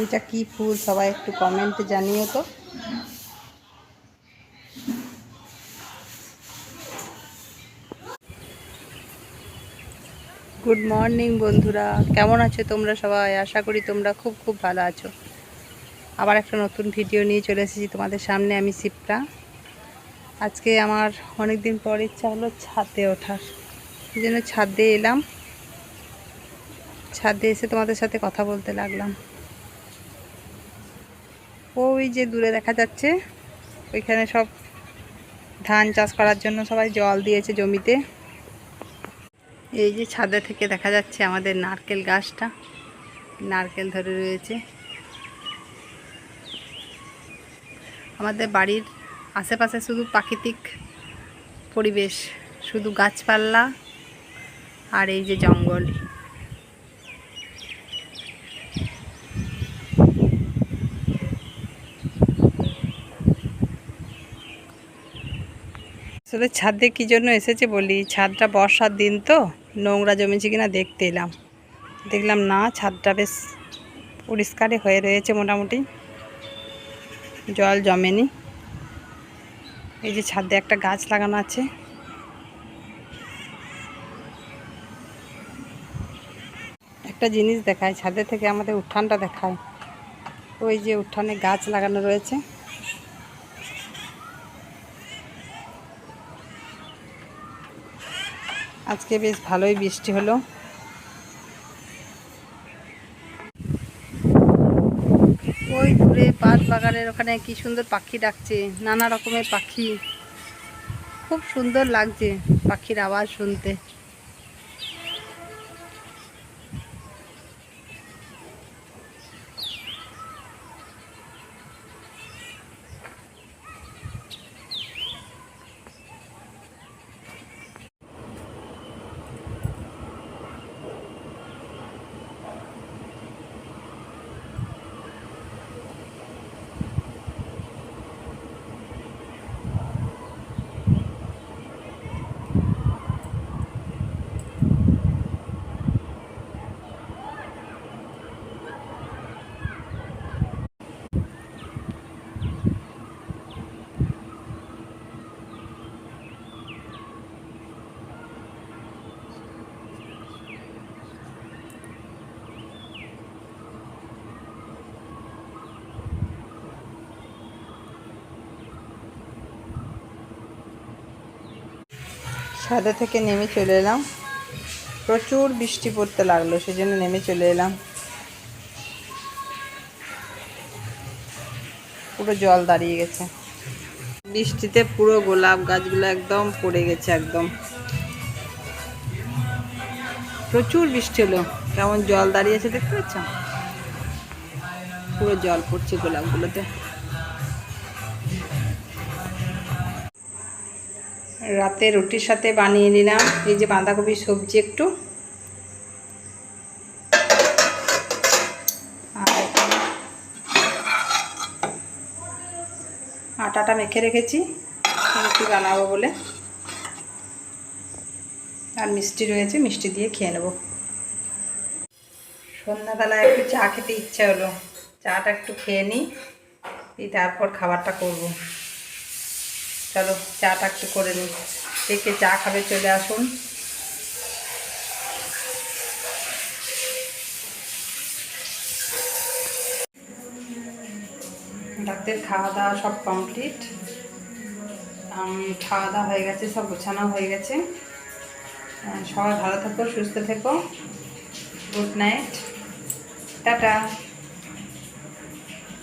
এইটা কি ফুল? সবাই একটু কমেন্টে জানিও তো। গুড মর্নিং বন্ধুরা, কেমন আছো তোমরা সবাই? আশা করি তোমরা খুব খুব ভালো আছো। আবার একটা নতুন ভিডিও নিয়ে চলে এসেছি তোমাদের সামনে, আমি শিপ্রা। আজকে আমার অনেক দিন পর ইচ্ছা হলো ছাদে ওঠার। এই জন্য ছাদে এলাম। ছাদে এসে তোমাদের সাথে কথা বলতে লাগলাম। ওই যে দূরে দেখা যাচ্ছে, ওইখানে সব ধান চাষ করার জন্য সবাই জল দিয়েছে জমিতে। এই যে ছাদে থেকে দেখা যাচ্ছে আমাদের নারকেল গাছটা, নারকেল ধরে রয়েছে। আমাদের বাড়ির আশেপাশে শুধু প্রাকৃতিক পরিবেশ, শুধু গাছপালা আর এই যে জঙ্গল। আসলে ছাদে কী জন্য এসেছে বলি? ছাদটা বর্ষার দিন তো, নোংরা জমেছে কিনা দেখতে এলাম। দেখলাম না, ছাদটা বেশ পরিষ্কারই হয়ে রয়েছে মোটামুটি। জল জমেনি। এই যে ছাদে একটা গাছ লাগানো আছে। একটা জিনিস দেখায়, ছাদে থেকে আমাদের উঠানটা দেখায়। ওই যে উঠানে গাছ লাগানো রয়েছে। আজকে বেশ ভালোই বৃষ্টি হলো। ওই দূরে পাট বাগানের ওখানে কি সুন্দর পাখি ডাকছে, নানা রকমের পাখি। খুব সুন্দর লাগছে পাখির আওয়াজ শুনতে। ছাদে থেকে নেমে চলে এলাম। প্রচুর বৃষ্টি পড়তে লাগল, সেজন্য নেমে চলে এলাম। পুরো জল দাঁড়িয়ে গেছে। বৃষ্টিতে পুরো গোলাপ গাছগুলো একদম পড়ে গেছে, একদম। প্রচুর বৃষ্টি হলো। কেমন জল দাঁড়িয়েছে দেখতে পাচ্ছ? পুরো জল পড়ছে গোলাপগুলোতে। রাতে রুটির সাথে বানিয়ে নিলাম। এই যে বাঁধাকপির সবজি একটু। আটাটা মেখে রেখেছি। রুটি বানাবো বলে। আর মিষ্টি রয়েছে, মিষ্টি দিয়ে খেয়ে নেব। সন্ধ্যাবেলায় একটু চা খেতে ইচ্ছা হলো। চাটা একটু খেয়ে নিই তারপর খাবারটা করব। চলো চাটা একটু করে নিই। কে চা খাবে, চলে আসুন। রাতের খাওয়া দাওয়া সব কমপ্লিট। খাওয়া দাওয়া হয়ে গেছে, সব গোছানো হয়ে গেছে। সবাই ভালো থেকো, সুস্থ থেকো। Good night. টাটা।